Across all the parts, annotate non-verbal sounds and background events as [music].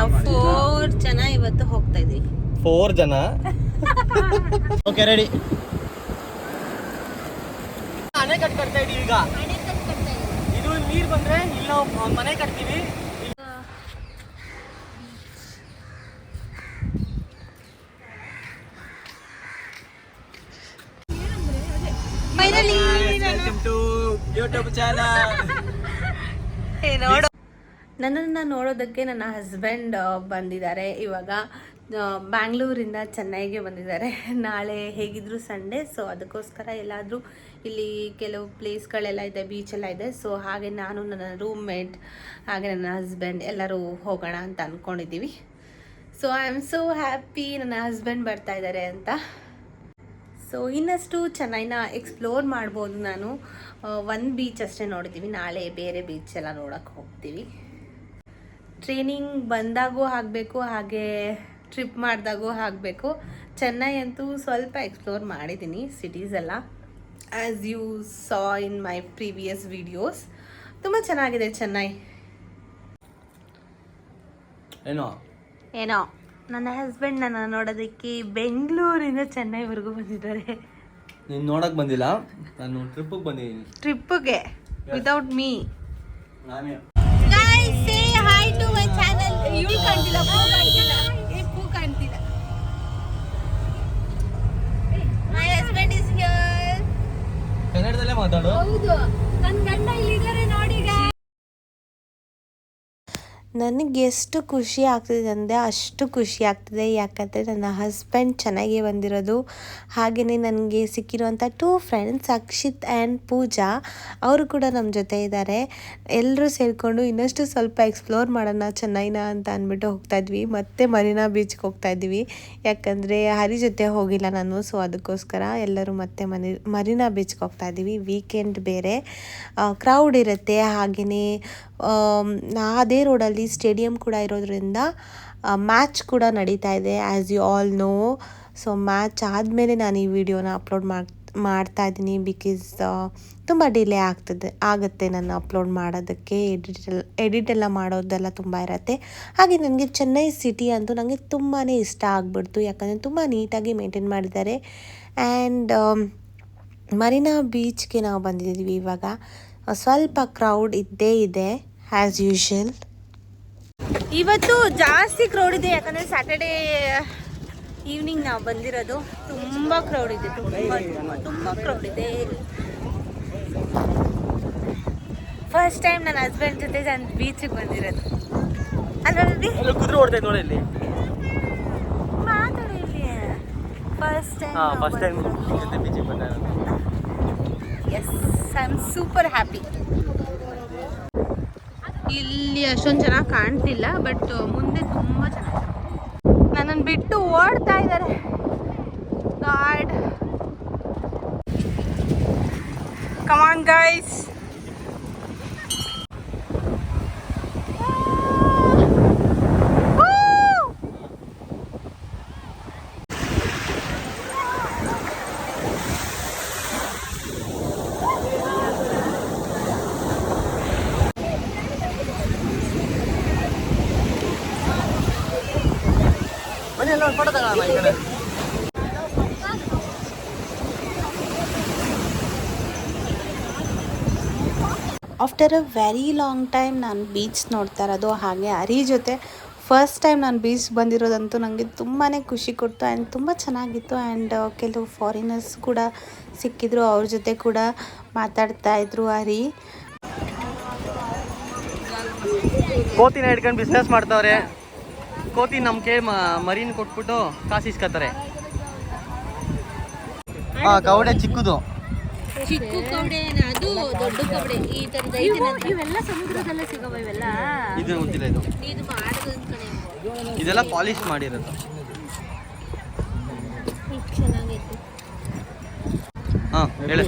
ನಾವು ಫೋರ್ ಜನ ಇವತ್ತು ಹೋಗ್ತಾ ಇದೀವಿ. ಫೋರ್ ಜನ? ಓಕೆ ರೆಡಿ ಮನೆ ಕಟ್ ಕಟ್ತಾ ಇದೀವಿ ಈಗ. ಇದು ನೀರ್ ಬಂದ್ರೆ ಇಲ್ಲ ನಾವು ಮನೆ ಕಟ್ತೀವಿ. ಯೂಟ್ಯೂಬ್ ಚಾನಲ್ [laughs] ನನ್ನನ್ನು ನೋಡೋದಕ್ಕೆ ನನ್ನ ಹಸ್ಬೆಂಡ್ ಬಂದಿದ್ದಾರೆ. ಇವಾಗ ಬ್ಯಾಂಗ್ಳೂರಿಂದ ಚೆನ್ನೈಗೆ ಬಂದಿದ್ದಾರೆ. ನಾಳೆ ಹೇಗಿದ್ರು ಸಂಡೇ ಸೊ ಅದಕ್ಕೋಸ್ಕರ ಎಲ್ಲಾದರೂ ಇಲ್ಲಿ ಕೆಲವು ಪ್ಲೇಸ್ಗಳೆಲ್ಲ ಇದೆ ಬೀಚೆಲ್ಲ ಇದೆ. ಸೊ ಹಾಗೆ ನಾನು ನನ್ನ ರೂಮ್ಮೇಟ್ ಹಾಗೆ ನನ್ನ ಹಸ್ಬೆಂಡ್ ಎಲ್ಲರೂ ಹೋಗೋಣ ಅಂತ ಅಂದ್ಕೊಂಡಿದ್ದೀವಿ so I am so happy ನನ್ನ ಹಸ್ಬೆಂಡ್ ಬರ್ತಾ ಇದ್ದಾರೆ ಅಂತ. ಸೊ ಇನ್ನಷ್ಟು ಚೆನ್ನೈನ ಎಕ್ಸ್ಪ್ಲೋರ್ ಮಾಡ್ಬೋದು ನಾನು. ಒಂದು ಬೀಚ್ ಅಷ್ಟೇ ನೋಡಿದ್ದೀವಿ. ನಾಳೆ ಬೇರೆ ಬೀಚೆಲ್ಲ ನೋಡೋಕ್ಕೆ ಹೋಗ್ತೀವಿ. ಟ್ರೈನಿಂಗ್ ಬಂದಾಗೂ ಆಗಬೇಕು ಹಾಗೆ ಟ್ರಿಪ್ ಮಾಡಿದಾಗೂ ಆಗಬೇಕು ಚೆನ್ನೈ ಅಂತೂ ಸ್ವಲ್ಪ ಎಕ್ಸ್ಪ್ಲೋರ್ ಮಾಡಿದ್ದೀನಿ ಸಿಟೀಸ್ ಎಲ್ಲ as you saw in my previous videos ತುಂಬ ಚೆನ್ನಾಗಿದೆ ಚೆನ್ನೈ. ಏನೋ? ಏನೋ? ನನ್ನ ಹಸ್ಬೆಂಡ್ ನನ್ನ ನೋಡೋದಕ್ಕೆ ಬೆಂಗಳೂರಿಂದ ಚೆನ್ನೈವರೆಗೂ ಬಂದಿದ್ದಾರೆ. ನೀನು ನೋಡಕ್ ಬಂದಿಲ್ಲ? ನಾನು ಟ್ರಿಪ್ಪಿಗೆ ಬಂದಿದ್ದೀನಿ. ಟ್ರಿಪ್ಪಿಗೆ ವಿತೌಟ್ ಮೀ ನಾನೇ. Hi ಚಾನಲ್ ಇವಳು ಕಾಣ್ತಿಲ್ಲ, ಹೂ ಕಾಣ್ತಿಲ್ಲ. ಏ, ಪೂ ಕಾಣ್ತಿಲ್ಲ. My husband is here. ಕನ್ನಡದಲ್ಲೇ ಮಾತಾಡು ಹೌದು ನನ್ನ ನನಗೆ ಎಷ್ಟು ಖುಷಿ ಆಗ್ತಿದೆ ಅಂದರೆ ಅಷ್ಟು ಖುಷಿ ಆಗ್ತಿದೆ. ಯಾಕಂದರೆ ನನ್ನ ಹಸ್ಬೆಂಡ್ ಚೆನ್ನಾಗಿ ಬಂದಿರೋದು. ಹಾಗೆಯೇ ನನಗೆ ಸಿಕ್ಕಿರುವಂಥ two friends Akshit and Puja, ಅವರು ಕೂಡ ನಮ್ಮ ಜೊತೆ ಇದ್ದಾರೆ. ಎಲ್ಲರೂ ಸೇರಿಕೊಂಡು ಇನ್ನಷ್ಟು ಸ್ವಲ್ಪ ಎಕ್ಸ್ಪ್ಲೋರ್ ಮಾಡೋಣ, ಚೆನ್ನೈನ ಅಂತ ಅಂದ್ಬಿಟ್ಟು ಹೋಗ್ತಾಯಿದ್ವಿ ಮತ್ತೆ ಮರೀನಾ ಬೀಚ್ಗೆ ಹೋಗ್ತಾಯಿದ್ವಿ ಯಾಕಂದರೆ ಹರಿ ಜೊತೆ ಹೋಗಿಲ್ಲ ನಾನು ಸೊ ಅದಕ್ಕೋಸ್ಕರ ಎಲ್ಲರೂ ಮತ್ತೆ ಮನಿ, ಮರೀನಾ ಬೀಚ್ಗೆ ಹೋಗ್ತಾಯಿದ್ವಿ ವೀಕೆಂಡ್ ಬೇರೆ. ಕ್ರೌಡ್ ಇರುತ್ತೆ. ಹಾಗೆಯೇ ಅದೇ ರೋಡಲ್ಲಿ ಸ್ಟೇಡಿಯಂ ಕೂಡ ಇರೋದ್ರಿಂದ ಮ್ಯಾಚ್ ಕೂಡ ನಡೀತಾ ಇದೆ as you all know so match ಆದಮೇಲೆ ನಾನು ಈ ವಿಡಿಯೋನ ಅಪ್ಲೋಡ್ ಮಾಡಿ, ಮಾಡ್ತಾ ಇದ್ದೀನಿ ಬಿಕಾಸ್ ತುಂಬ ಡಿಲೇ ಆಗ್ತದೆ, ಆಗುತ್ತೆ ನಾನು ಅಪ್ಲೋಡ್ ಮಾಡೋದಕ್ಕೆ. ಎಡಿಟ್ ಎಡಿಟ್ ಎಲ್ಲ ಮಾಡೋದೆಲ್ಲ ತುಂಬ ಇರುತ್ತೆ. ಹಾಗೆ ನನಗೆ ಚೆನ್ನೈ ಸಿಟಿ ಅಂತೂ ನನಗೆ ತುಂಬಾ ಇಷ್ಟ ಆಗ್ಬಿಡ್ತು, ಯಾಕಂದರೆ ತುಂಬ ನೀಟಾಗಿ ಮೇಂಟೈನ್ ಮಾಡಿದ್ದಾರೆ. ಆ್ಯಂಡ್ ಮರೀನಾ ಬೀಚ್ಗೆ ನಾವು ಬಂದಿದ್ದೀವಿ ಇವಾಗ. ಸ್ವಲ್ಪ ಕ್ರೌಡ್ ಇದ್ದೇ ಇದೆ. ಆ್ಯಸ್ ಯೂಶಲ್ ಇವತ್ತು ಜಾಸ್ತಿ ಕ್ರೌಡ್ ಇದೆ ಯಾಕಂದರೆ ಸ್ಯಾಟರ್ಡೇ ಈವ್ನಿಂಗ್ ನಾವು ಬಂದಿರೋದು. ತುಂಬ ಕ್ರೌಡ್ ಇದೆ ತುಂಬ ತುಂಬ ಕ್ರೌಡ್ ಇದೆ. ಫಸ್ಟ್ ಟೈಮ್ ನನ್ನ ಹಸ್ಬೆಂಡ್ ಜೊತೆ ನಾನು ಬೀಚಿಗೆ ಬಂದಿರೋದು. ಅಲ್ಲಿ ಕುದುರೆ ಓಡ್ತೈತೆ ನೋಡಿ ಇಲ್ಲಿ ಮಾತಾಡಿ ಇಲ್ಲಿ. ಫಸ್ಟ್ ಟೈಮ್ ಫಸ್ಟ್ ಟೈಮ್ ಜೊತೆ ಬೀಚಿಗೆ ಬಂದ yes I am super happy ಇಲ್ಲಿ ಅಷ್ಟೊಂದು ಚೆನ್ನಾಗಿ ಕಾಣ್ತಿಲ್ಲ ಬಟ್ ಮುಂದೆ ತುಂಬ ಚೆನ್ನಾಗಿ ನನ್ನನ್ನು ಬಿಟ್ಟು ಓಡ್ತಾ ಇದ್ದಾರೆ God. Come on guys after a very long time ನಾನು ಬೀಚ್ ನೋಡ್ತಾ ಇರೋದು ಹಾಗೆ ಹರಿ ಜೊತೆ ಫಸ್ಟ್ ಟೈಮ್ ನಾನು ಬೀಚ್ ಬಂದಿರೋದಂತೂ ನನಗೆ ತುಂಬಾ ಖುಷಿ ಕೊಡ್ತು ಆ್ಯಂಡ್ ತುಂಬ ಚೆನ್ನಾಗಿತ್ತು ಆ್ಯಂಡ್ ಕೆಲವು ಫಾರಿನರ್ಸ್ ಕೂಡ ಸಿಕ್ಕಿದ್ರು ಅವ್ರ ಜೊತೆ ಕೂಡ ಮಾತಾಡ್ತಾ ಇದ್ರು ಹರಿ. ಕೋತಿನ ಹಿಡ್ಕೊಂಡು ಬಿಸ್ನೆಸ್ ಮಾಡ್ತಾವ್ರೆ. ಕೋತಿ ನಮ್ಗೆ ಮರಿನ್ ಕೊಟ್ಬಿಟ್ಟು ಕಾಸು ಇಸ್ಕೊತಾರೆ ಹಾ ಕವಡೆ ಚಿಕ್ಕದು. ಚಿಕ್ಕ ಕವಡೆ ಅದು ದೊಡ್ಡ ಕವಡೆ ಈ ಇವೆಲ್ಲ ಸಮುದ್ರದಲ್ಲೇ ಸಿಗವ ಇವೆಲ್ಲ? ಇದು ಗೊತ್ತಿಲ್ಲ ಇದು. ಇದು ಮಾಡೋದು ಕಣೆ ಇದೆಲ್ಲ ಪಾಲಿಶ್ ಮಾಡಿರೋದು. ಚೆನ್ನಾಗೈತೆ. ಹಾ ಹೇಳು.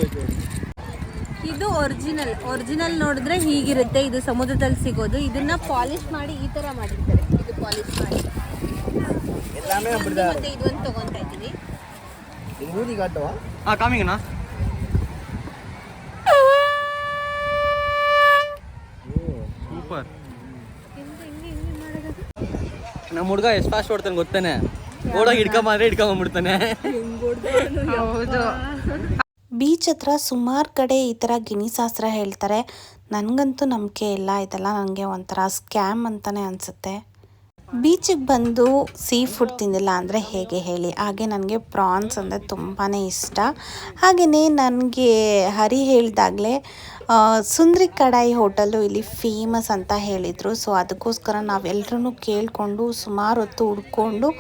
ಇದು ಒರಿಜಿನಲ್ ಒರಿಜಿನಲ್ ನೋಡಿದ್ರೆ ಹೀಗಿರುತ್ತೆ. ಇದು ಸಮುದ್ರದಲ್ಲಿ ಸಿಗೋದು. ಇದನ್ನ ಪಾಲಿಶ್ ಮಾಡಿ ಈ ತರ ಮಾಡಿರ್ತಾರೆ. ಪಾಲಿಶ್ ಮಾಡಿ ಇದು ಮತ್ತೆ ಇದೊಂದು ತಗೊಂತಾ ಇದ್ದೀವಿ ಹಾ ಕಾಮಿಗಣ್ಣ ಸೂಪರ್ ನಮ್ಮ ಹುಡುಗ ಎಷ್ಟು ಫಾಸ್ಟ್ ಓಡ್ತಾನೆ ಗೊತ್ತಾನೆ. ಓಡೋಗಿ ಹಿಡ್ಕೊಂಬಂದ್ರೆ ಹಿಡ್ಕೊಂಬಂದ್ಬಿಡ್ತಾನೆ. ಬೀಚ್ ಹತ್ರ ಸುಮಾರು ಕಡೆ ಈ ಥರ ಗಿಣಿಶಾಸ್ತ್ರ ಹೇಳ್ತಾರೆ. ನನಗಂತೂ ನಂಬಿಕೆ ಇಲ್ಲ ಇದೆಲ್ಲ ನನಗೆ ಒಂಥರ ಸ್ಕ್ಯಾಮ್ ಅಂತಲೇ ಅನಿಸುತ್ತೆ. ಬೀಚಿಗೆ ಬಂದು ಸೀ ಫುಡ್ ತಿಂದಿಲ್ಲ ಅಂದರೆ ಹೇಗೆ ಹೇಳಿ? ಹಾಗೆ ನನಗೆ ಪ್ರಾನ್ಸ್ ಅಂದರೆ ತುಂಬಾ ಇಷ್ಟ. ಹಾಗೆಯೇ ನನಗೆ ಹರಿ ಹೇಳಿದಾಗಲೇ ಸುಂದ್ರಿ ಕಡಾಯಿ ಹೋಟೆಲ್ಲು ಇಲ್ಲಿ ಫೇಮಸ್ ಅಂತ ಹೇಳಿದರು. ಸೊ ಅದಕ್ಕೋಸ್ಕರ ನಾವೆಲ್ಲರೂ ಕೇಳಿಕೊಂಡು ಸುಮಾರು ಹೊತ್ತು ಹುಡ್ಕೊಂಡು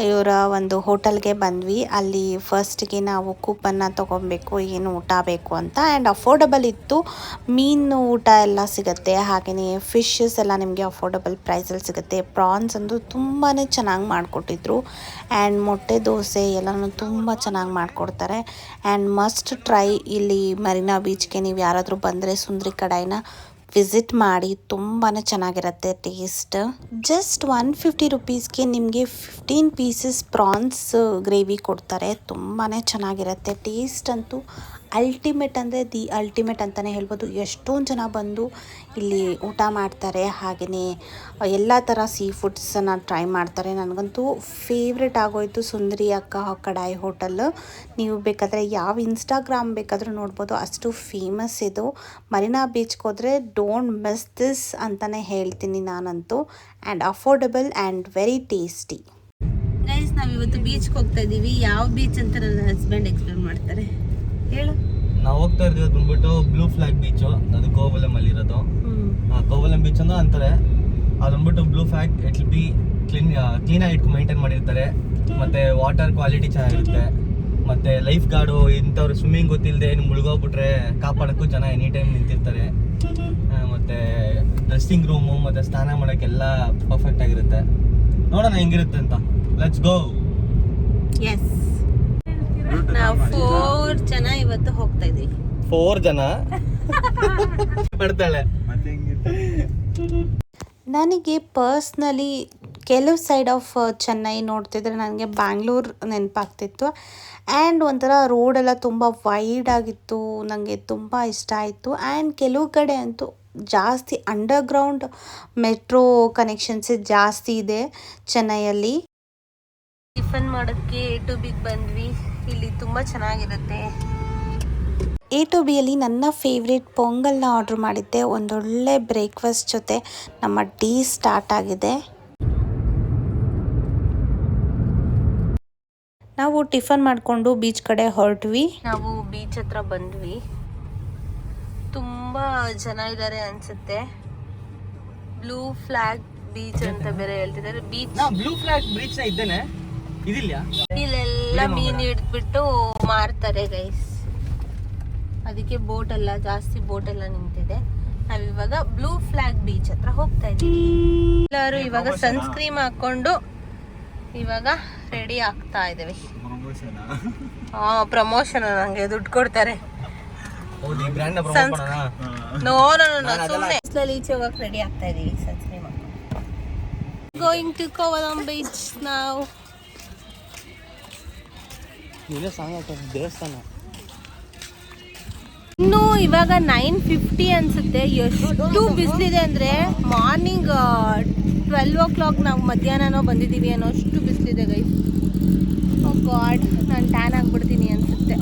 ಇವರ ಒಂದು ಹೋಟೆಲ್ಗೆ ಬಂದ್ವಿ. ಅಲ್ಲಿ ಫಸ್ಟ್ಗೆ ನಾವು ಕೂಪನ್ನ ತೊಗೊಬೇಕು, ಏನು ಊಟ ಬೇಕು ಅಂತ. ಆ್ಯಂಡ್ ಅಫೋರ್ಡಬಲ್ ಇತ್ತು. ಮೀನು ಊಟ ಎಲ್ಲ ಸಿಗುತ್ತೆ. ಹಾಗೆಯೇ ಫಿಶಸ್ ಎಲ್ಲ ನಿಮಗೆ ಅಫೋರ್ಡಬಲ್ ಪ್ರೈಸಲ್ಲಿ ಸಿಗುತ್ತೆ. ಪ್ರಾನ್ಸ್ ಅಂದು ತುಂಬಾ ಚೆನ್ನಾಗಿ ಮಾಡಿಕೊಟ್ಟಿದ್ರು. ಆ್ಯಂಡ್ ಮೊಟ್ಟೆ ದೋಸೆ ಎಲ್ಲನೂ ತುಂಬ ಚೆನ್ನಾಗಿ ಮಾಡಿಕೊಡ್ತಾರೆ. ಆ್ಯಂಡ್ ಮಸ್ಟ್ ಟ್ರೈ ಇಲ್ಲಿ ಮರೀನಾ ಬೀಚ್ಗೆ ನೀವು ಯಾರಾದರೂ ಬಂದರೆ ಸುಂದ್ರಿ ಕಡಾಯಿನ ವಿಸಿಟ್ ಮಾಡಿ ತುಂಬಾ ಚೆನ್ನಾಗಿರುತ್ತೆ ಟೇಸ್ಟ್. ಜಸ್ಟ್ ಒನ್ ಫಿಫ್ಟಿ ರುಪೀಸ್ಗೆ ನಿಮಗೆ ಫಿಫ್ಟೀನ್ ಪೀಸಸ್ ಪ್ರಾನ್ಸ್ ಗ್ರೇವಿ ಕೊಡ್ತಾರೆ. ತುಂಬಾ ಚೆನ್ನಾಗಿರುತ್ತೆ. ಟೇಸ್ಟ್ ಅಂತೂ ಅಲ್ಟಿಮೇಟ್ ಅಂದರೆ ದಿ ಅಲ್ಟಿಮೇಟ್ ಅಂತಲೇ ಹೇಳ್ಬೋದು. ಎಷ್ಟೊಂದು ಜನ ಬಂದು ಇಲ್ಲಿ ಊಟ ಮಾಡ್ತಾರೆ ಹಾಗೆಯೇ ಎಲ್ಲ ಥರ ಸೀ ಫುಡ್ಸನ್ನು ಟ್ರೈ ಮಾಡ್ತಾರೆ. ನನಗಂತೂ ಫೇವ್ರೆಟ್ ಆಗೋಯ್ತು ಸುಂದರಿ ಅಕ್ಕ ಕಡಾಯಿ ಹೋಟೆಲ್ ನೀವು ಬೇಕಾದರೆ ಯಾವ ಇನ್ಸ್ಟಾಗ್ರಾಮ್ ಬೇಕಾದರೂ ನೋಡ್ಬೋದು. ಅಷ್ಟು ಫೇಮಸ್ ಇದು. ಮರೀನಾ ಬೀಚ್ಗೆ ಹೋದರೆ ಡೋಂಟ್ ಮಿಸ್ ದಿಸ್ ಅಂತಲೇ ಹೇಳ್ತೀನಿ ನಾನಂತೂ. And affordable and very tasty guys ನಾವು ಇವತ್ತು ಬೀಚ್ಗೆ ಹೋಗ್ತಾ ಇದ್ದೀವಿ ಯಾವ ಬೀಚ್ ಅಂತ ನನ್ನ ಹಸ್ಬೆಂಡ್ ಎಕ್ಸ್ಪ್ಲೇನ್ ಮಾಡ್ತಾರೆ. ಹೇಳು. ನಾವು ಹೋಗ್ತಾ ಇರೋದು ಬಂದ್ಬಿಟ್ಟು ಬ್ಲೂ ಫ್ಲಾಗ್ ಬೀಚು ಅದು ಕೋವಲಂ ಅಲ್ಲಿ ಇರೋದು ಹ್ಞೂ ಕೋವಲಂ ಬೀಚ್ ಅಂತ ಅಂತಾರೆ ಅದು ಬಂದ್ಬಿಟ್ಟು blue flag it be clean ಕ್ಲೀನಾಗಿ ಇಟ್ಕೊಂಡು ಮೈಂಟೈನ್ ಮಾಡಿರ್ತಾರೆ. ಮತ್ತೆ ವಾಟರ್ ಕ್ವಾಲಿಟಿ ಚೆನ್ನಾಗಿರುತ್ತೆ. ಮತ್ತೆ ಲೈಫ್ ಗಾರ್ಡು ಇಂಥವ್ರು ಸ್ವಿಮ್ಮಿಂಗ್ ಗೊತ್ತಿಲ್ಲದೆ ಏನು ಮುಳುಗೋಗ್ಬಿಟ್ರೆ ಕಾಪಾಡೋಕ್ಕೂ ಜನ ಎನಿ ಟೈಮ್ ನಿಂತಿರ್ತಾರೆ ಮತ್ತೆ ಡ್ರೆಸ್ಸಿಂಗ್ ರೂಮು ಮತ್ತೆ ಸ್ನಾನ ಮಾಡೋಕ್ಕೆಲ್ಲ ಪರ್ಫೆಕ್ಟ್ ಆಗಿರುತ್ತೆ. ನೋಡೋಣ ಹೆಂಗಿರುತ್ತೆ ಅಂತ. ಲೆಟ್ಸ್ ಗೋ ಎಸ್ ನಾವು ಫೋರ್ ಜನ ಇವತ್ತು ಹೋಗ್ತಾ ಇದೀವಿ. ಫೋರ್ ಜನ? [laughs] ಬರ್ತಾಳೆ ನನಗೆ ಪರ್ಸ್ನಲಿ ಕೆಲವು ಸೈಡ್ ಆಫ್ ಚೆನ್ನೈ ನೋಡ್ತಿದ್ರೆ ನನಗೆ ಬ್ಯಾಂಗ್ಳೂರ್ ನೆನಪಾಗ್ತಿತ್ತು. ಆ್ಯಂಡ್ ಒಂಥರ ರೋಡೆಲ್ಲ ತುಂಬ ವೈಡ್ ಆಗಿತ್ತು ನನಗೆ ತುಂಬ ಇಷ್ಟ ಆಯಿತು. ಆ್ಯಂಡ್ ಕೆಲವು ಕಡೆ ಅಂತೂ ಜಾಸ್ತಿ ಅಂಡರ್ಗ್ರೌಂಡ್ ಮೆಟ್ರೋ ಕನೆಕ್ಷನ್ಸೇ ಜಾಸ್ತಿ ಇದೆ ಚೆನ್ನೈಯಲ್ಲಿ. ಟಿಫನ್ ಮಾಡೋದಕ್ಕೆ ಎ ಟು ಬಿಗ್ ಬಂದ್ವಿ. ಇಲ್ಲಿ ತುಂಬಾ ಚೆನ್ನಾಗಿರುತ್ತೆ. ಎ ಟು ಬಿಯಲ್ಲಿ ನನ್ನ ಫೇವ್ರೇಟ್ ಪೊಂಗಲ್ನ ಆರ್ಡ್ರ್ ಮಾಡಿದ್ದೆ. ಒಂದೊಳ್ಳೆ ಬ್ರೇಕ್ಫಾಸ್ಟ್ ಜೊತೆ ನಮ್ಮ ಟೀ ಸ್ಟಾರ್ಟ್ ಆಗಿದೆ. ನಾವು ಟಿಫನ್ ಮಾಡಿಕೊಂಡು ಬೀಚ್ ಕಡೆ ಹೊರಟ್ವಿ. ನಾವು ಬೀಚ್ ಹತ್ರ ಬಂದ್ವಿ. ತುಂಬ ಜನ ಇದ್ದಾರೆ ಅನ್ಸುತ್ತೆ. ಬ್ಲೂ ಫ್ಲಾಗ್ ಬೀಚ್ ಅಂತ ಬೇರೆ ಹೇಳ್ತಿದ್ದಾರೆ. ಬೀಚ್ ಬ್ಲೂ ಫ್ಲಾಗ್ ಬೀಚ್ನ ಇದ್ದೇನೆ. ಇದಿಲ್ಲ ಇಲ್ಲೆಲ್ಲ ಮೀನ್ ಹಿಡಿದ್ಬಿಟ್ಟು ಮಾರ್ತಾರೆ ಗೈಸ್ ಅದಕ್ಕೆ ಬೋಟ್ ಎಲ್ಲ ಜಾಸ್ತಿ ಬೋಟ್ ಎಲ್ಲ ನಿಂತಿದೆ ನಾವಿವಾಗ ಬ್ಲೂ ಫ್ಲಾಗ್ ಬೀಚ್ ಹತ್ರ ಹೋಗ್ತಾ ಇದ್ದೀವಿ. ಎಲ್ಲರೂ ಇವಾಗ ಸನ್ಸ್ಕ್ರೀಮ್ ಹಾಕೊಂಡು ಇವಾಗ ರೆಡಿ ಆಗ್ತಾ ಇದ್ದೀವಿ. ಹಾ ಪ್ರಮೋಷನ್ ನಂಗೆ ದುಡ್ಡು ಕೊಡ್ತಾರೆ. ನ ನೋ ನೋ ಸುಮ್ಮನೆ ಈಚೆ ಹೋಗಕ್ಕೆ ರೆಡಿ ಆಗ್ತಾ ಇದೀವಿ sunscreen going to Kovalam beach ನಾವು ಸಾಂಗ್ ದೇವಸ್ಥಾನ. ಇನ್ನು ಇವಾಗ ನೈನ್ ಫಿಫ್ಟಿ ಅನ್ಸುತ್ತೆ. ಎಷ್ಟು ಬಿಸಿಲಿದೆ ಅಂದ್ರೆ ಮಾರ್ನಿಂಗ್ ಟ್ವೆಲ್ವ್ ಓ ಕ್ಲಾಕ್ ನಾವು ಮಧ್ಯಾಹ್ನನೋ ಬಂದಿದ್ದೀವಿ ಅನ್ನೋ ಅಷ್ಟು ಬಿಸಿಲಿದೆ ಗೈ ಗಾಡ್ ನಾನು ಟ್ಯಾನ್ ಆಗಿಬಿಡ್ತೀನಿ ಅನ್ಸುತ್ತೆ.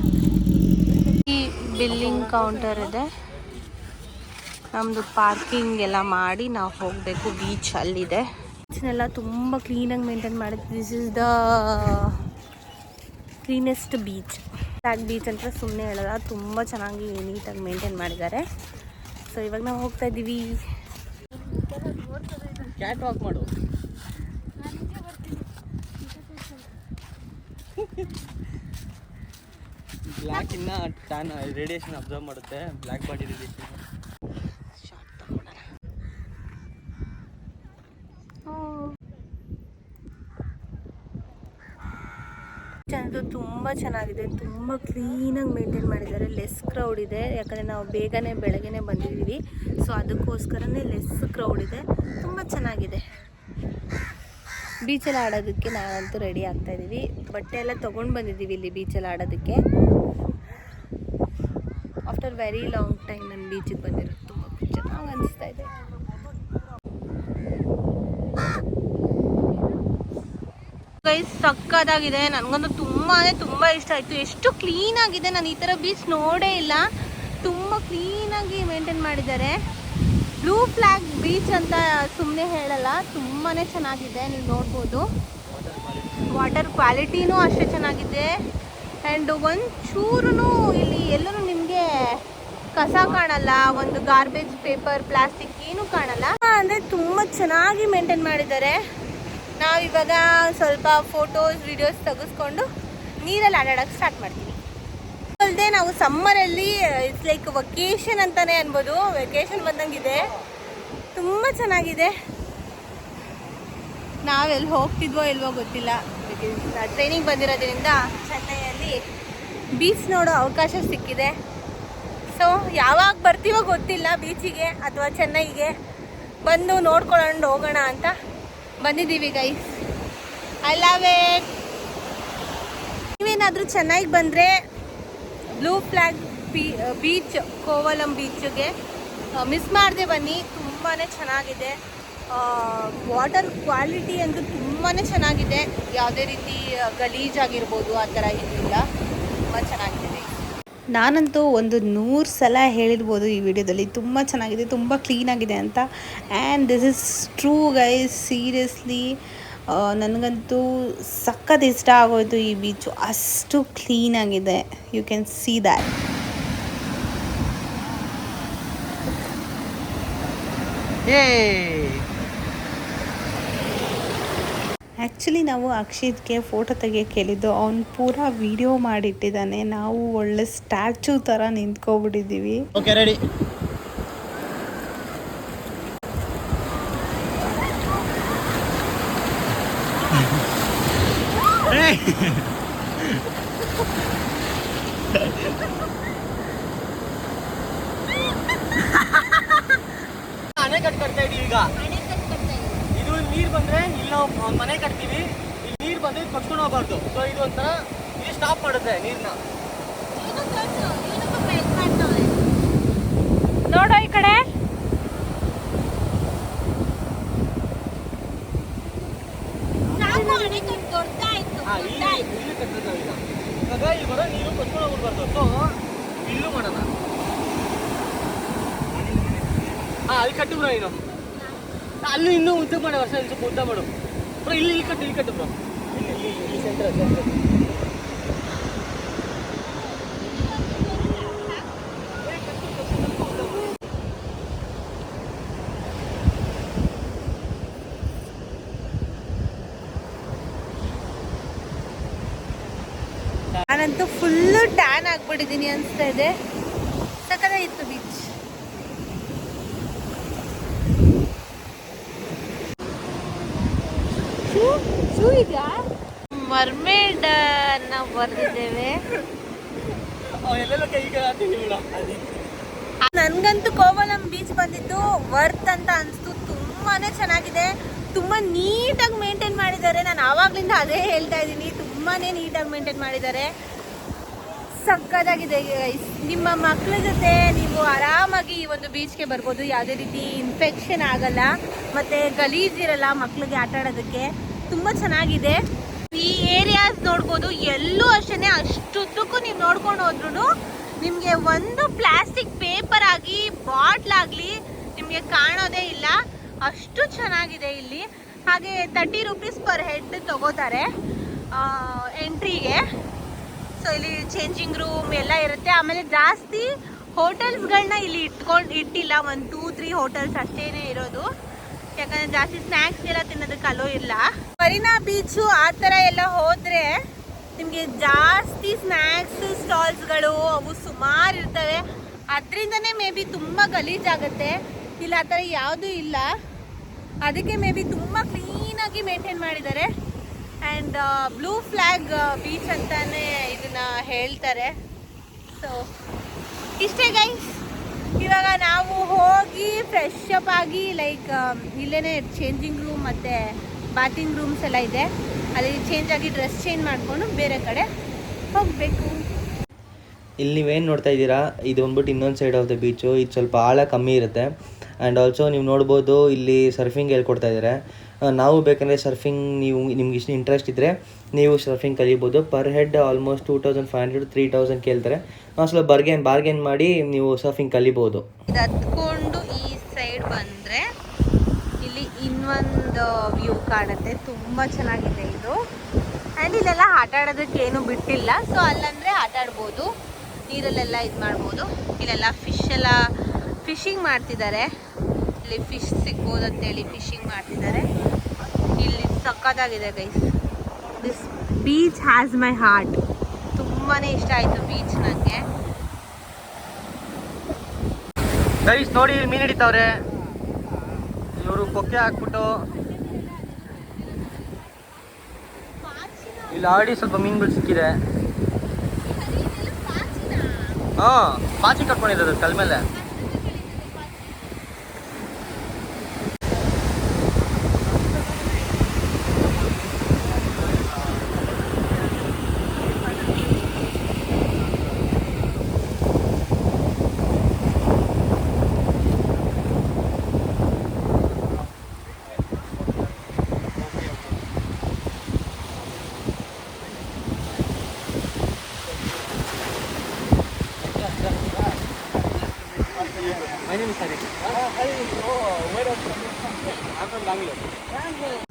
ಈ ಬಿಲ್ಲಿಂಗ್ ಕೌಂಟರ್ ಇದೆ. ನಮ್ಮದು ಪಾರ್ಕಿಂಗ್ ಎಲ್ಲ ಮಾಡಿ ನಾವು ಹೋಗಬೇಕು ಬೀಚ್ ಅಲ್ಲಿದೆ. ಬೀಚ್ನೆಲ್ಲ ತುಂಬ ಕ್ಲೀನಾಗಿ ಮೇಂಟೈನ್ ಮಾಡಿದ್ವಿ this is the cleanest beach back beach ಅಂತ ಸುಮ್ಮನೆ ಹೇಳೋದ ತುಂಬ ಚೆನ್ನಾಗಿ ನೀಟಾಗಿ ಮೇಂಟೈನ್ ಮಾಡಿದ್ದಾರೆ. ಸೊ ಇವಾಗ ನಾವು ಹೋಗ್ತಾ ಇದ್ದೀವಿ. ಕ್ಯಾಟ್ ವಾಕ್ ಮಾಡು. ಬ್ಲ್ಯಾಕ್ ಇನ್ನ ಟ್ಯಾನ್ ರೇಡಿಯೇಷನ್ ಅಬ್ಸರ್ವ್ ಮಾಡುತ್ತೆ. ಬ್ಲ್ಯಾಕ್ ಬಾಡಿ ರೇಡಿಯೇಷನ್ ಅದು ತುಂಬ ಚೆನ್ನಾಗಿದೆ. ತುಂಬ ಕ್ಲೀನಾಗಿ ಮೇಂಟೈನ್ ಮಾಡಿದ್ದಾರೆ. ಲೆಸ್ ಕ್ರೌಡ್ ಇದೆ. ಯಾಕಂದರೆ ನಾವು ಬೇಗನೆ ಬೆಳಗ್ಗೆನೆ ಬಂದಿದ್ದೀವಿ. ಸೊ ಅದಕ್ಕೋಸ್ಕರನೇ ಲೆಸ್ ಕ್ರೌಡ್ ಇದೆ. ತುಂಬ ಚೆನ್ನಾಗಿದೆ. ಬೀಚಲ್ಲಿ ಆಡೋದಕ್ಕೆ ನಾವಂತೂ ರೆಡಿ ಆಗ್ತಾ ಇದ್ದೀವಿ. ಬಟ್ಟೆ ಎಲ್ಲ ತೊಗೊಂಡು ಬಂದಿದ್ದೀವಿ ಇಲ್ಲಿ ಬೀಚಲ್ಲಿ ಆಡೋದಕ್ಕೆ. ಆಫ್ಟರ್ ವೆರಿ ಲಾಂಗ್ ಟೈಮ್ ನಾನು ಬೀಚಿಗೆ ಬಂದಿರೋದು ತುಂಬ ಚೆನ್ನಾಗಿ ಅನಿಸ್ತಾ ಇದೆ. ಸಕ್ಕದಾಗಿದೆ ನನಗಂತೂ ತುಂಬಾ ತುಂಬ ಇಷ್ಟ ಆಯಿತು. ಎಷ್ಟು ಕ್ಲೀನ್ ಆಗಿದೆ. ನಾನು ಈ ಥರ ಬೀಚ್ ನೋಡೇ ಇಲ್ಲ. ತುಂಬ ಕ್ಲೀನಾಗಿ ಮೇಂಟೈನ್ ಮಾಡಿದ್ದಾರೆ. ಬ್ಲೂ ಫ್ಲ್ಯಾಗ್ ಬೀಚ್ ಅಂತ ಸುಮ್ಮನೆ ಹೇಳಲ್ಲ. ತುಂಬಾ ಚೆನ್ನಾಗಿದೆ. ನೀವು ನೋಡ್ಬೋದು. ವಾಟರ್ ಕ್ವಾಲಿಟಿನೂ ಅಷ್ಟೇ ಚೆನ್ನಾಗಿದೆ. ಆ್ಯಂಡ್ ಒಂದು ಚೂರು ಇಲ್ಲಿ ಎಲ್ಲರೂ ನಿಮಗೆ ಕಸ ಕಾಣಲ್ಲ. ಒಂದು ಗಾರ್ಬೇಜ್ ಪೇಪರ್ ಪ್ಲಾಸ್ಟಿಕ್ ಏನೂ ಕಾಣಲ್ಲ. ಅಂದರೆ ತುಂಬ ಚೆನ್ನಾಗಿ ಮೇಂಟೈನ್ ಮಾಡಿದ್ದಾರೆ. ನಾವಿವಾಗ ಸ್ವಲ್ಪ ಫೋಟೋಸ್ ವಿಡಿಯೋಸ್ ತೆಗೆಸ್ಕೊಂಡು ನೀರಲ್ಲಿ ಆಡಾಡಕ್ಕೆ ಸ್ಟಾರ್ಟ್ ಮಾಡ್ತೀನಿ. ಅಲ್ಲದೆ ನಾವು ಸಮ್ಮರಲ್ಲಿ ಇಟ್ಸ್ ಲೈಕ್ ವಕೇಶನ್ ಅಂತಲೇ ಅನ್ಬೋದು. ವೆಕೇಶನ್ ಬಂದಂಗಿದೆ. ತುಂಬ ಚೆನ್ನಾಗಿದೆ. ನಾವೆಲ್ಲಿ ಹೋಗ್ತಿದ್ವೋ ಇಲ್ವೋ ಗೊತ್ತಿಲ್ಲ. ಟ್ರೈನಿಂಗ್ ಬಂದಿರೋದ್ರಿಂದ ಚೆನ್ನೈಯಲ್ಲಿ ಬೀಚ್ ನೋಡೋ ಅವಕಾಶ ಸಿಕ್ಕಿದೆ. ಸೊ ಯಾವಾಗ ಬರ್ತೀವೋ ಗೊತ್ತಿಲ್ಲ ಬೀಚಿಗೆ ಅಥವಾ ಚೆನ್ನೈಗೆ. ಬಂದು ನೋಡ್ಕೊಂಡು ಹೋಗೋಣ ಅಂತ ಬಂದಿದ್ದೀವಿ ಗೈಸ್ ಐ ಲವ್ ಇಟ್ ನೀವೇನಾದರೂ ಚೆನ್ನಾಗಿ ಬಂದರೆ ಬ್ಲೂ ಫ್ಲ್ಯಾಗ್ ಬೀಚ್, ಕೋವಲಂ ಬೀಚ್ಗೆ ಮಿಸ್ ಮಾಡದೆ ಬನ್ನಿ. ತುಂಬಾ ಚೆನ್ನಾಗಿದೆ. ವಾಟರ್ ಕ್ವಾಲಿಟಿ ಅಂತೂ ತುಂಬಾ ಚೆನ್ನಾಗಿದೆ. ಯಾವುದೇ ರೀತಿ ಗಲೀಜಾಗಿರ್ಬೋದು ಆ ಥರ ಇರಲಿಲ್ಲ ತುಂಬ ಚೆನ್ನಾಗಿದೆ. ನಾನಂತೂ ಒಂದು ನೂರು ಸಲ ಹೇಳಿರ್ಬೋದು ಈ ವಿಡಿಯೋದಲ್ಲಿ. ತುಂಬ ಚೆನ್ನಾಗಿದೆ, ತುಂಬ ಕ್ಲೀನಾಗಿದೆ ಅಂತ. And this is true guys seriously ನನಗಂತೂ ಸಖತ್ ಇಷ್ಟ ಆಗೋಯ್ತು ಈ ಬೀಚು ಅಷ್ಟು ಕ್ಲೀನಾಗಿದೆ you can see that actually ನಾವು ಅಕ್ಷಿತ್ಗೆ ಫೋಟೋ ತೆಗಿಯೋಕೆ ಹೇಳಿದ್ದು, ಅವ್ನು ಪೂರಾ ವಿಡಿಯೋ ಮಾಡಿಟ್ಟಿದ್ದಾನೆ. ನಾವು ಒಳ್ಳೆ ಸ್ಟ್ಯಾಚು ಥರ ನಿಂತ್ಕೊಬಿಟ್ಟಿದ್ದೀವಿ. ಓಕೆ ರೆಡಿ ಮನೆ ಕಟ್ ಕಟ್ತಾ ಇದೀವಿ ಈಗ. ಇದು ನೀರ್ ಬಂದ್ರೆ ಇಲ್ಲಿ ನಾವು ಮನೆ ಕಟ್ತೀವಿ. ಇಲ್ಲಿ ನೀರ್ ಬಂದ್ರೆ ಕಟ್ಕೊಂಡು ಹೋಗ್ಬಾರ್ದು. ಸೊ ಇದು ಒಂಥರ ಇಲ್ಲಿ ಸ್ಟಾಪ್ ಮಾಡುತ್ತೆ ನೀರ್ನ. ನೋಡೋ ಈ ಕಡೆ ಹಾ, ಇಲ್ಲಿ ಇಲ್ಲಿ ಕಟ್ಟಿರೋದು ನಾವೀಗ. ಇವಾಗ ಇಲ್ಲಿ ಬರೋ ನೀರು ಕೊಚ್ಕೊಂಡು ಹೋಗ್ಬಾರ್ದು ಸೊ ಇಲ್ಲೂ ಮಾಡೋಣ ಹಾ ಅಲ್ಲಿ ಕಟ್ಟು ಬ್ರೋ ನೀನು ಅಲ್ಲಿ ಇನ್ನೂ ಉದ್ದ ಮಾಡು ವರ್ಷ ಒಂದು ಸ್ವಲ್ಪ ಉದ್ದ ಮಾಡು ಬ್ರೋ ಇಲ್ಲಿ ಇಲ್ಲಿ ಕಟ್ಟು ಇಲ್ಲಿ ಕಟ್ಟು ಬ್ರೋ ಇಲ್ಲಿ ಇಲ್ಲಿ ಇಲ್ಲಿ ಸೆಂಟ್ರ್ ಸೆಂಟ್ರ್ ನಾನಂತೂ ಫುಲ್ಲು ಟ್ಯಾನ್ ಆಗ್ಬಿಟ್ಟಿದ್ದೀನಿ ಅನಿಸ್ತಾ ಇದೆ. ಸಕ್ಕದಾಗಿತ್ತು ಬೀಚ್ ಶೂ ಇದೆಯಾ? ಮರ್ಮೇಡ್ ಅನ್ನ ಬರೆದಿದ್ದೇವೆ. ನನ್ಗಂತೂ ಕೋವಲಂ ಬೀಚ್ ಬಂದಿದ್ದು ವರ್ತ್ ಅಂತ ಅನಿಸ್ತು. ತುಂಬಾನೇ ಚೆನ್ನಾಗಿದೆ. ತುಂಬಾ ನೀಟಾಗಿ ಮೇಂಟೈನ್ ಮಾಡಿದ್ದಾರೆ. ನಾನು ಆವಾಗ್ಲಿಂದ ಅದೇ ಹೇಳ್ತಾ ಇದ್ದೀನಿ. ತುಂಬಾನೇ ನೀಟಾಗಿ ಮೇಂಟೈನ್ ಮಾಡಿದ್ದಾರೆ. ಸಕ್ಕತ್ತಾಗಿದೆ ಗೈಸ್ ನಿಮ್ಮ ಮಕ್ಕಳ ಜೊತೆ ನೀವು ಆರಾಮಾಗಿ ಈ ಒಂದು ಬೀಚ್ಗೆ ಬರ್ಬೋದು. ಯಾವುದೇ ರೀತಿ ಇನ್ಫೆಕ್ಷನ್ ಆಗಲ್ಲ. ಮತ್ತೆ ಗಲೀಜ್ ಇರಲ್ಲ ಮಕ್ಕಳಿಗೆ ಆಟ ಆಡೋದಕ್ಕೆ. ತುಂಬ ಚೆನ್ನಾಗಿದೆ. ಈ ಏರಿಯಾಸ್ ನೋಡ್ಬೋದು. ಎಲ್ಲೂ ಅಷ್ಟೇ ಅಷ್ಟುದ್ದಕ್ಕೂ ನೀವು ನೋಡ್ಕೊಂಡು ಹೋದ್ರು ನಿಮಗೆ ಒಂದು ಪ್ಲಾಸ್ಟಿಕ್ ಪೇಪರ್ ಆಗಿ ಬಾಟ್ಲ್ ಆಗಲಿ ನಿಮಗೆ ಕಾಣೋದೇ ಇಲ್ಲ. ಅಷ್ಟು ಚೆನ್ನಾಗಿದೆ ಇಲ್ಲಿ. ಹಾಗೆ ತರ್ಟಿ ರುಪೀಸ್ ಪರ್ ಹೆಡ್ ತಗೋತಾರೆ ಎಂಟ್ರಿಗೆ ಸೊ ಇಲ್ಲಿ ಚೇಂಜಿಂಗ್ ರೂಮ್ ಎಲ್ಲ ಇರುತ್ತೆ. ಆಮೇಲೆ ಜಾಸ್ತಿ ಹೋಟೆಲ್ಸ್ಗಳನ್ನ ಇಲ್ಲಿ ಇಟ್ಕೊಂಡು ಇಟ್ಟಿಲ್ಲ. ಒಂದು ಟೂ ತ್ರೀ ಹೋಟೆಲ್ಸ್ ಅಷ್ಟೇ ಇರೋದು. ಯಾಕಂದ್ರೆ ಜಾಸ್ತಿ ಸ್ನ್ಯಾಕ್ಸ್ ಎಲ್ಲ ತಿನ್ನೋದಕ್ಕೆ ಅಲೋ ಇಲ್ಲ. ಮರೀನಾ ಬೀಚು ಆ ಥರ ಎಲ್ಲ ಹೋದ್ರೆ ನಿಮಗೆ ಜಾಸ್ತಿ ಸ್ನ್ಯಾಕ್ಸ್ ಸ್ಟಾಲ್ಸ್ಗಳು ಅವು ಸುಮಾರು ಇರ್ತವೆ. ಅದರಿಂದನೇ ಮೇ ಬಿ ತುಂಬ ಗಲೀಜಾಗುತ್ತೆ. ಇಲ್ಲ, ಆ ಥರ ಯಾವುದೂ ಇಲ್ಲ. ಅದಕ್ಕೆ ಮೇ ಬಿ ತುಂಬ ಕ್ಲೀನಾಗಿ ಮೇಂಟೈನ್ ಮಾಡಿದ್ದಾರೆ. ಆ್ಯಂಡ್ ಬ್ಲೂ ಫ್ಲ್ಯಾಗ್ ಬೀಚ್ ಅಂತಾನೆ ಇದನ್ನ ಹೇಳ್ತಾರೆ. ಸೊ ಇಷ್ಟೇ ಗೈಸ್ ಇವಾಗ ನಾವು ಹೋಗಿ ಫ್ರೆಶ್ ಅಪ್ ಆಗಿ ಲೈಕ್ ಇಲ್ಲೇ ಚೇಂಜಿಂಗ್ ರೂಮ್ ಮತ್ತು ಬಾತಿಂಗ್ ರೂಮ್ಸ್ ಎಲ್ಲ ಇದೆ. ಅಲ್ಲಿ ಚೇಂಜ್ ಆಗಿ ಡ್ರೆಸ್ ಚೇಂಜ್ ಮಾಡಿಕೊಂಡು ಬೇರೆ ಕಡೆ ಹೋಗಬೇಕು. ಇಲ್ಲಿ ನೀವೇನು ನೋಡ್ತಾ ಇದ್ದೀರಾ? ಇದು ಬಂದ್ಬಿಟ್ಟು ಇನ್ನೊಂದು ಸೈಡ್ ಆಫ್ ದ ಬೀಚು ಇದು ಸ್ವಲ್ಪ ಆಳ ಕಮ್ಮಿ ಇರುತ್ತೆ. ಆ್ಯಂಡ್ ಆಲ್ಸೋ ನೀವು ನೋಡ್ಬೋದು, ಇಲ್ಲಿ ಸರ್ಫಿಂಗ್ ಹೇಳ್ಕೊಡ್ತಾ ಇದ್ದಾರೆ. ನಾವು ಬೇಕಂದರೆ ಸರ್ಫಿಂಗ್ ನೀವು, ನಿಮ್ಗೆ ಇಷ್ಟು ಇಂಟ್ರೆಸ್ಟ್ ಇದ್ದರೆ ನೀವು ಸರ್ಫಿಂಗ್ ಕಲಿಬೋದು. Per head almost two thousand five hundred three thousand ಕೇಳ್ತಾರೆ. ನಾವು ಬರ್ಗೇನ್ ಬಾರ್ಗೇನ್ ಮಾಡಿ ನೀವು ಸರ್ಫಿಂಗ್ ಕಲಿಬೋದು. ಇದು ಹತ್ಕೊಂಡು ಈ ಸೈಡ್ ಬಂದರೆ ಇಲ್ಲಿ ಇನ್ನೊಂದು ವ್ಯೂ ಕಾಣುತ್ತೆ. ತುಂಬ ಚೆನ್ನಾಗಿದೆ ಇದು. ಆ್ಯಂಡ್ ಇಲ್ಲೆಲ್ಲ ಆಟ ಆಡೋದಕ್ಕೆ ಏನು ಬಿಟ್ಟಿಲ್ಲ. ಸೊ ಅಲ್ಲಂದರೆ ಆಟ ಆಡ್ಬೋದು. ನೀರಲ್ಲೆಲ್ಲ ಇದು ಮಾಡ್ಬೋದು. ಇಲ್ಲೆಲ್ಲ ಫಿಶ್ ಎಲ್ಲ ಫಿಶಿಂಗ್ ಮಾಡ್ತಿದ್ದಾರೆ. ಇಲ್ಲಿ ಫಿಶ್ ಸಿಗ್ಬೋದು ಅಂತೇಳಿ ಫಿಶಿಂಗ್ ಮಾಡ್ತಿದ್ದಾರೆ. ಇಲ್ಲಿ ಸಕ್ಕತ್ತಾಗಿದೆ guys this beach has my heart ತುಂಬಾ ಇಷ್ಟ ಆಯಿತು ಬೀಚ್ ನನಗೆ ಗೈಸ್ ನೋಡಿ ಇಲ್ಲಿ ಮೀನು ಹಿಡಿತಾವ್ರೆ. ಇವರು ಕೊಕ್ಕೆ ಹಾಕ್ಬಿಟ್ಟು. ಇಲ್ಲಿ ಆಡಿ ಸ್ವಲ್ಪ ಮೀನುಗಳು ಸಿಕ್ಕಿದೆ. ಹಾಂ ಪಾಚಿ ಕಟ್ಕೊಂಡಿರೋದು ಕಲ್ ಮೇಲೆ.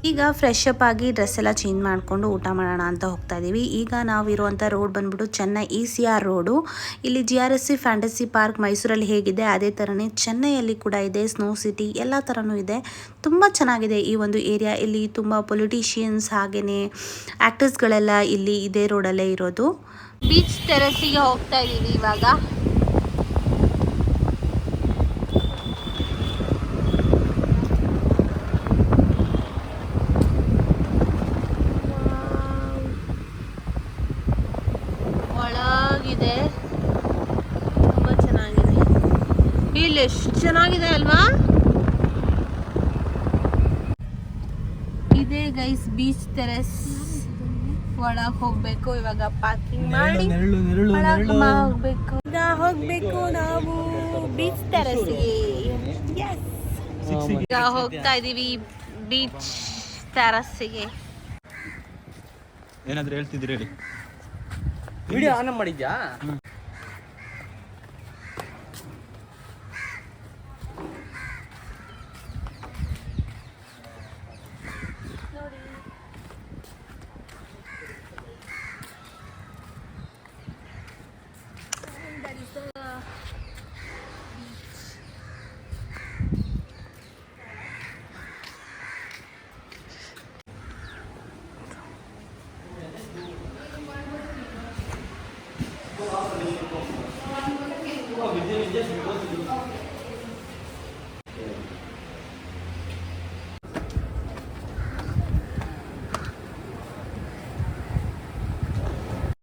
ಈಗ ಫ್ರೆಶ್ ಅಪ್ ಆಗಿ ಡ್ರೆಸ್ ಎಲ್ಲ ಚೇಂಜ್ ಮಾಡಿಕೊಂಡು ಊಟ ಮಾಡೋಣ ಅಂತ ಹೋಗ್ತಾ ಇದ್ದೀವಿ ಈಗ ನಾವು ನಾವಿರುವಂಥ ರೋಡ್ ಬಂದ್ಬಿಟ್ಟು Chennai E C R road ಇಲ್ಲಿ G R S C fantasy park ಮೈಸೂರಲ್ಲಿ ಹೇಗಿದೆ, ಅದೇ ಥರನೇ ಚೆನ್ನೈಯಲ್ಲಿ ಕೂಡ ಇದೆ ಸ್ನೋ ಸಿಟಿ ಎಲ್ಲ ಥರನೂ ಇದೆ. ತುಂಬ ಚೆನ್ನಾಗಿದೆ ಈ ಒಂದು ಏರಿಯಾ ಇಲ್ಲಿ ತುಂಬ ಪೊಲಿಟಿಷಿಯನ್ಸ್ ಹಾಗೆಯೇ ಆ್ಯಕ್ಟರ್ಸ್ಗಳೆಲ್ಲ ಇಲ್ಲಿ ಇದೇ ರೋಡಲ್ಲೇ ಇರೋದು. ಬೀಚ್ ತೆರಸಿಗೆ ಹೋಗ್ತಾ ಇದ್ದೀವಿ ಇವಾಗ ಒಳಗಿದೆ ತುಂಬ ಚೆನ್ನಾಗಿದೆ ಇಲ್ಲಿ ಎಷ್ಟು ಚೆನ್ನಾಗಿದೆ ಅಲ್ವಾ? ಇದೇ ಗೈಸ್ ಬೀಚ್ ಟೆರೆಸ್ ಒಳಗ್ ಹೋಗ್ಬೇಕು ಇವಾಗ ಪಾರ್ಕಿಂಗ್ ಮಾಡಿ ನೆರಳು ನೆರಳು ಒಳಗ್ ಹೋಗ್ಬೇಕು. ಹೋಗ್ಬೇಕು ನಾವು ಬೀಚ್ ಟೆರೆಸ್ಗೆ ಹೋಗ್ತಾ ಇದೀವಿ ಬೀಚ್ ಟೆರಸ್ಸಿಗೆ ಏನಾದ್ರು ಹೇಳ್ತಿದ್ರಿ ಹೇಳಿ. ವಿಡಿಯೋ ಆನ್ ಮಾಡಿದ್ಯಾ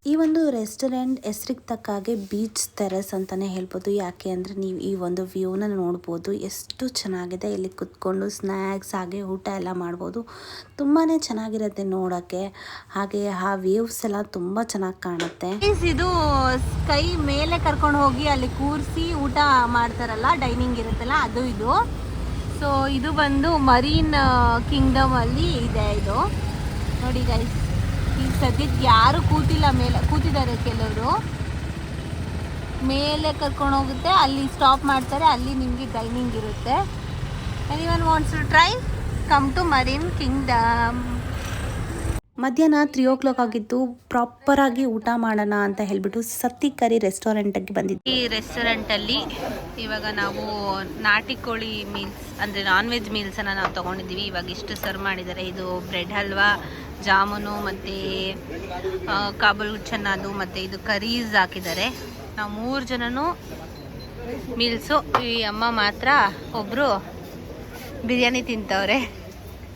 ಈ ಒಂದು ರೆಸ್ಟೋರೆಂಟ್ ಹೆಸ್ರಿಗೆ ತಕ್ಕ ಹಾಗೆ ಬೀಚ್ ತೆರಸ್ ಅಂತಲೇ ಹೇಳ್ಬೋದು. ಯಾಕೆ ಅಂದರೆ ನೀವು ಈ ಒಂದು ವ್ಯೂನ ನೋಡ್ಬೋದು. ಎಷ್ಟು ಚೆನ್ನಾಗಿದೆ ಇಲ್ಲಿ ಕುತ್ಕೊಂಡು ಸ್ನ್ಯಾಕ್ಸ್ ಹಾಗೆ ಊಟ ಎಲ್ಲ ಮಾಡ್ಬೋದು. ತುಂಬಾ ಚೆನ್ನಾಗಿರುತ್ತೆ ನೋಡೋಕ್ಕೆ. ಹಾಗೆ ಆ ವ್ಯೂವ್ಸ್ ಎಲ್ಲ ತುಂಬ ಚೆನ್ನಾಗಿ ಕಾಣುತ್ತೆ. ಇದು ಸ್ಕೈ ಮೇಲೆ ಕರ್ಕೊಂಡು ಹೋಗಿ ಅಲ್ಲಿ ಕೂರಿಸಿ ಊಟ ಮಾಡ್ತಾರಲ್ಲ ಡೈನಿಂಗ್ ಇರುತ್ತಲ್ಲ, ಅದು ಇದು. ಸೊ ಇದು ಬಂದು ಮರೀನ್ ಕಿಂಗ್ಡಮ್ ಅಲ್ಲಿ ಇದೆ ಇದು. ನೋಡಿ ಗೈಸ್ ಈಗ ಸದ್ಯಕ್ಕೆ ಯಾರು ಕೂತಿಲ್ಲ ಮೇಲೆ ಕೂತಿದ್ದಾರೆ ಕೆಲವರು. ಮೇಲೆ ಕರ್ಕೊಂಡು ಹೋಗುತ್ತೆ ಅಲ್ಲಿ ಸ್ಟಾಪ್ ಮಾಡ್ತಾರೆ ಅಲ್ಲಿ ನಿಮಗೆ ಡೈನಿಂಗ್ ಇರುತ್ತೆ. Anyone wants to try come to marine kingdom ಮಧ್ಯಾಹ್ನ ತ್ರೀ ಓ ಕ್ಲಾಕ್ ಆಗಿತ್ತು ಪ್ರಾಪರಾಗಿ ಊಟ ಮಾಡೋಣ ಅಂತ ಹೇಳ್ಬಿಟ್ಟು ಸತ್ತಿ ಕರಿ ರೆಸ್ಟೋರೆಂಟಿಗೆ ಬಂದಿದ್ವಿ. ಈ ರೆಸ್ಟೋರೆಂಟಲ್ಲಿ ಇವಾಗ ನಾವು ನಾಟಿ ಕೋಳಿ ಮೀಲ್ಸ್ ಅಂದರೆ ನಾನ್ ವೆಜ್ ಮೀಲ್ಸನ್ನು ನಾವು ತೊಗೊಂಡಿದ್ದೀವಿ. ಇವಾಗ ಇಷ್ಟು ಸರ್ವ್ ಮಾಡಿದ್ದಾರೆ. ಇದು ಬ್ರೆಡ್ ಹಲ್ವಾ ಜಾಮೂನು ಮತ್ತು ಕಾಬೂಲ್ ಚೆನ್ನದು ಮತ್ತು ಇದು ಕರೀಸ್ ಹಾಕಿದ್ದಾರೆ. ನಾವು ಮೂರು ಜನನು ಮೀಲ್ಸು, ಈ ಅಮ್ಮ ಮಾತ್ರ ಒಬ್ಬರು ಬಿರಿಯಾನಿ ತಿಂತವ್ರೆ.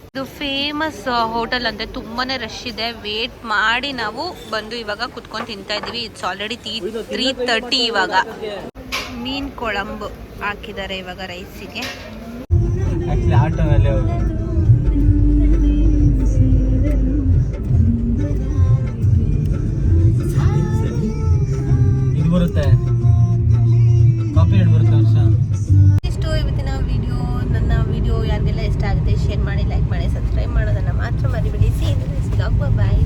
ಇದು ಫೇಮಸ್ ಹೋಟೆಲ್ ಅಂದರೆ ತುಂಬಾನೇ ರಶ್ ಇದೆ. ವೇಟ್ ಮಾಡಿ ನಾವು ಬಂದು ಇವಾಗ ಕುತ್ಕೊಂಡು ತಿಂತಾ ಇದ್ದೀವಿ. ಇಟ್ಸ್ ಆಲ್ರೆಡಿ ತೀ ತ್ರೀ ತರ್ಟಿ ಇವಾಗ. ಮೀನ್ ಕೊಳಂಬು ಹಾಕಿದ್ದಾರೆ ಇವಾಗ ರೈಸಿಗೆ ಬರುತ್ತೆ. ವಿಡಿಯೋ ನನ್ನ ವಿಡಿಯೋ ಯಾರಿಗೆಲ್ಲ ಇಷ್ಟ ಆಗುತ್ತೆ ಶೇರ್ ಮಾಡಿ ಲೈಕ್ ಮಾಡಿ ಸಬ್ಸ್ಕ್ರೈಬ್ ಮಾಡೋದನ್ನ ಮಾತ್ರ ಮರಿಬೇಡಿ. ಸಿ ಬಾಯ್